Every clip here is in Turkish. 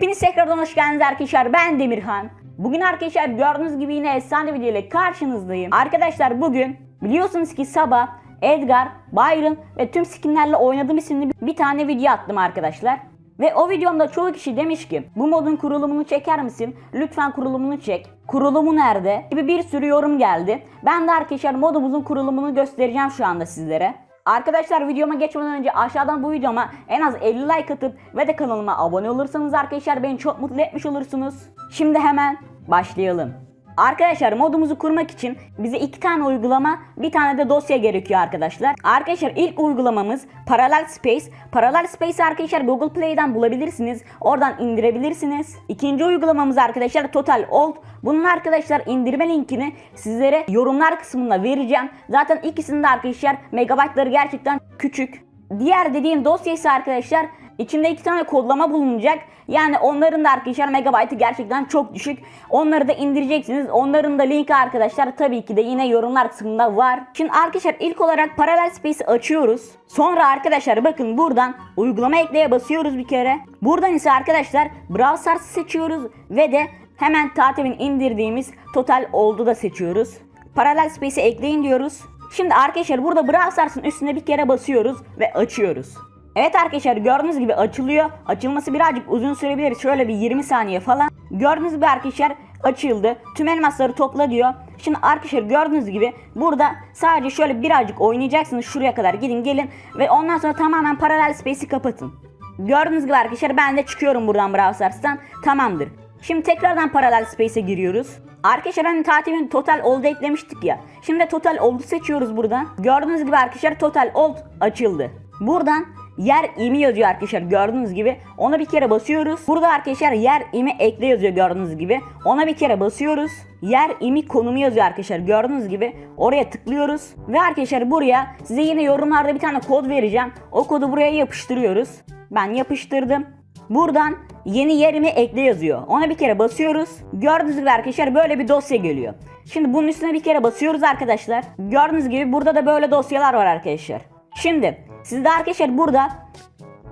Hepiniz tekrardan hoş geldiniz arkadaşlar. Ben Demirhan. Bugün arkadaşlar gördüğünüz gibi yine efsane video ile karşınızdayım. Arkadaşlar bugün biliyorsunuz ki sabah Edgar, Byron ve tüm skinlerle oynadığım isimli bir tane video attım arkadaşlar. Ve o videomda çoğu kişi demiş ki bu modun kurulumunu çeker misin? Lütfen kurulumunu çek. Kurulumu nerede? Gibi bir sürü yorum geldi. Ben de arkadaşlar modumuzun kurulumunu göstereceğim şu anda sizlere. Arkadaşlar videoma geçmeden önce aşağıdan bu videoma en az 50 like atıp ve de kanalıma abone olursanız arkadaşlar beni çok mutlu etmiş olursunuz. Şimdi hemen başlayalım. Arkadaşlar modumuzu kurmak için bize iki tane uygulama bir tane de dosya gerekiyor arkadaşlar. Arkadaşlar ilk uygulamamız Parallel Space. Parallel Space arkadaşlar Google Play'den bulabilirsiniz. Oradan indirebilirsiniz. İkinci uygulamamız arkadaşlar Total Old. Bunun arkadaşlar indirme linkini sizlere yorumlar kısmında vereceğim. Zaten ikisinde arkadaşlar megabaytları gerçekten küçük. Diğer dediğim dosya ise arkadaşlar içinde iki tane kodlama bulunacak. Yani onların da arkadaşlar megabaytı gerçekten çok düşük. Onları da indireceksiniz. Onların da linki arkadaşlar tabii ki de yine yorumlar kısmında var. Şimdi arkadaşlar ilk olarak Parallel Space'i açıyoruz. Sonra arkadaşlar bakın buradan uygulama ekleye basıyoruz bir kere. Buradan ise arkadaşlar Stars'ı seçiyoruz ve de hemen tatilin indirdiğimiz Total oldu da seçiyoruz. Parallel Space'i ekleyin diyoruz. Şimdi arkadaşlar burada Brawl Stars'ın üstüne bir kere basıyoruz ve açıyoruz. Evet arkadaşlar gördüğünüz gibi açılıyor. Açılması birazcık uzun sürebilir. Şöyle bir 20 saniye falan. Gördüğünüz gibi arkadaşlar açıldı. Tüm elmasları topla diyor. Şimdi arkadaşlar gördüğünüz gibi burada sadece şöyle birazcık oynayacaksınız. Şuraya kadar gidin gelin. Ve ondan sonra tamamen paralel space'i kapatın. Gördüğünüz gibi arkadaşlar ben de çıkıyorum buradan Brawl Stars'tan. Tamamdır. Şimdi tekrardan paralel space'e giriyoruz. Arkadaşlar hani tatilin total old eklemiştik ya. Şimdi total old'u seçiyoruz buradan. Gördüğünüz gibi arkadaşlar total old açıldı. Buradan yer imi yazıyor arkadaşlar gördüğünüz gibi. Ona bir kere basıyoruz. Burada arkadaşlar yer imi ekle yazıyor gördüğünüz gibi. Ona bir kere basıyoruz. Yer imi konumu yazıyor arkadaşlar gördüğünüz gibi. Oraya tıklıyoruz. Ve arkadaşlar buraya size yine yorumlarda bir tane kod vereceğim. O kodu buraya yapıştırıyoruz. Ben yapıştırdım. Buradan yeni yerimi ekle yazıyor. Ona bir kere basıyoruz. Gördüğünüz gibi arkadaşlar böyle bir dosya geliyor. Şimdi bunun üstüne bir kere basıyoruz arkadaşlar. Gördüğünüz gibi burada da böyle dosyalar var arkadaşlar. Şimdi sizde arkadaşlar burada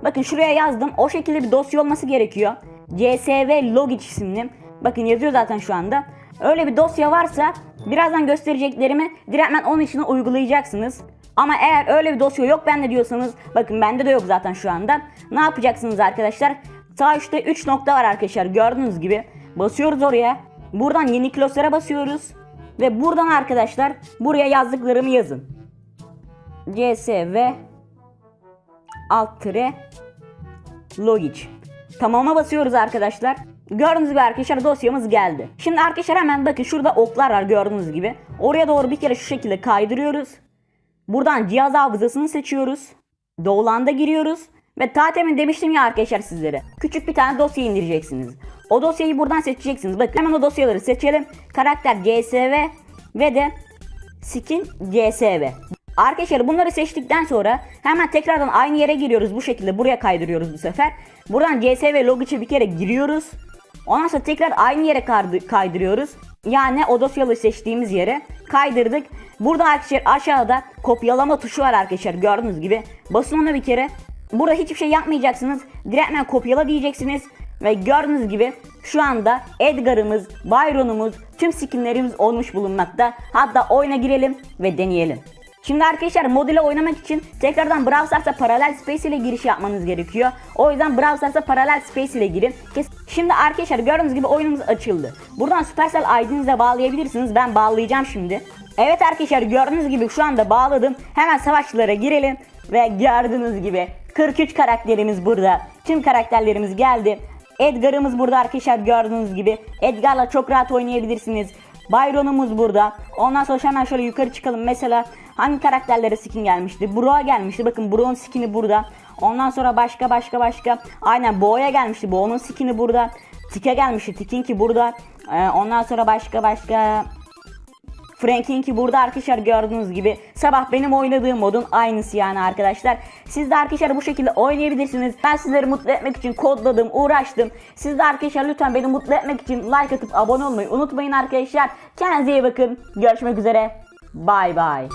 bakın şuraya yazdım. O şekilde bir dosya olması gerekiyor. CSV Logic isimli. Bakın yazıyor zaten şu anda. Öyle bir dosya varsa birazdan göstereceklerimi direktmen onun içine uygulayacaksınız. Ama eğer öyle bir dosya yok bende diyorsanız bakın bende de yok zaten şu anda. Ne yapacaksınız arkadaşlar? Sağ üstte 3 nokta var arkadaşlar gördüğünüz gibi. Basıyoruz oraya. Buradan yeni klasöre basıyoruz. Ve buradan arkadaşlar buraya yazdıklarımı yazın. CSV alt tire logic. Tamama basıyoruz arkadaşlar. Gördüğünüz gibi arkadaşlar dosyamız geldi. Şimdi arkadaşlar hemen bakın şurada oklar var gördüğünüz gibi. Oraya doğru bir kere şu şekilde kaydırıyoruz. Buradan cihaz hafızasını seçiyoruz. Doğulanda giriyoruz. Ve ta temin demiştim ya arkadaşlar sizlere. Küçük bir tane dosya indireceksiniz. O dosyayı buradan seçeceksiniz. Bakın hemen o dosyaları seçelim. Karakter CSV ve de skin CSV. Arkadaşlar bunları seçtikten sonra hemen tekrardan aynı yere giriyoruz. Bu şekilde buraya kaydırıyoruz bu sefer. Buradan CSV logic'e bir kere giriyoruz. Ondan sonra tekrar aynı yere kaydı- kaydırıyoruz. Yani o dosyaları seçtiğimiz yere kaydırdık. Burada arkadaşlar aşağıda kopyalama tuşu var arkadaşlar gördüğünüz gibi. Basın ona bir kere. Burada hiçbir şey yapmayacaksınız. Direktmen kopyala diyeceksiniz. Ve gördüğünüz gibi şu anda Edgar'ımız, Byron'umuz, tüm skinlerimiz olmuş bulunmakta. Hatta oyuna girelim ve deneyelim. Şimdi arkadaşlar mod ile oynamak için tekrardan Brawl Stars'a Parallel Space ile giriş yapmanız gerekiyor. O yüzden Brawl Stars'a Parallel Space ile girin. Şimdi arkadaşlar gördüğünüz gibi oyunumuz açıldı. Buradan Supercell ID'nize bağlayabilirsiniz. Ben bağlayacağım şimdi. Evet arkadaşlar gördüğünüz gibi şu anda bağladım. Hemen savaşçılara girelim. Ve gördüğünüz gibi 43 karakterimiz burada. Tüm karakterlerimiz geldi. Edgar'ımız burada arkadaşlar gördüğünüz gibi. Edgar'la çok rahat oynayabilirsiniz. Byron'umuz burada. Ondan sonra hemen şöyle yukarı çıkalım. Mesela hangi karakterlere skin gelmişti? Bro'a gelmişti. Bakın Bro'nun skini burada. Ondan sonra başka başka başka. Aynen Bo'ya gelmişti. Bo'nun skini burada. Tik'e gelmişti. Tik'inki burada. Ee, ondan sonra başka başka Frank'inki burada arkadaşlar gördüğünüz gibi sabah benim oynadığım modun aynısı yani arkadaşlar. Siz de arkadaşlar bu şekilde oynayabilirsiniz. Ben sizleri mutlu etmek için kodladım, uğraştım. Siz de arkadaşlar lütfen beni mutlu etmek için like atıp abone olmayı unutmayın arkadaşlar. Kendinize iyi bakın. Görüşmek üzere. Bay bay.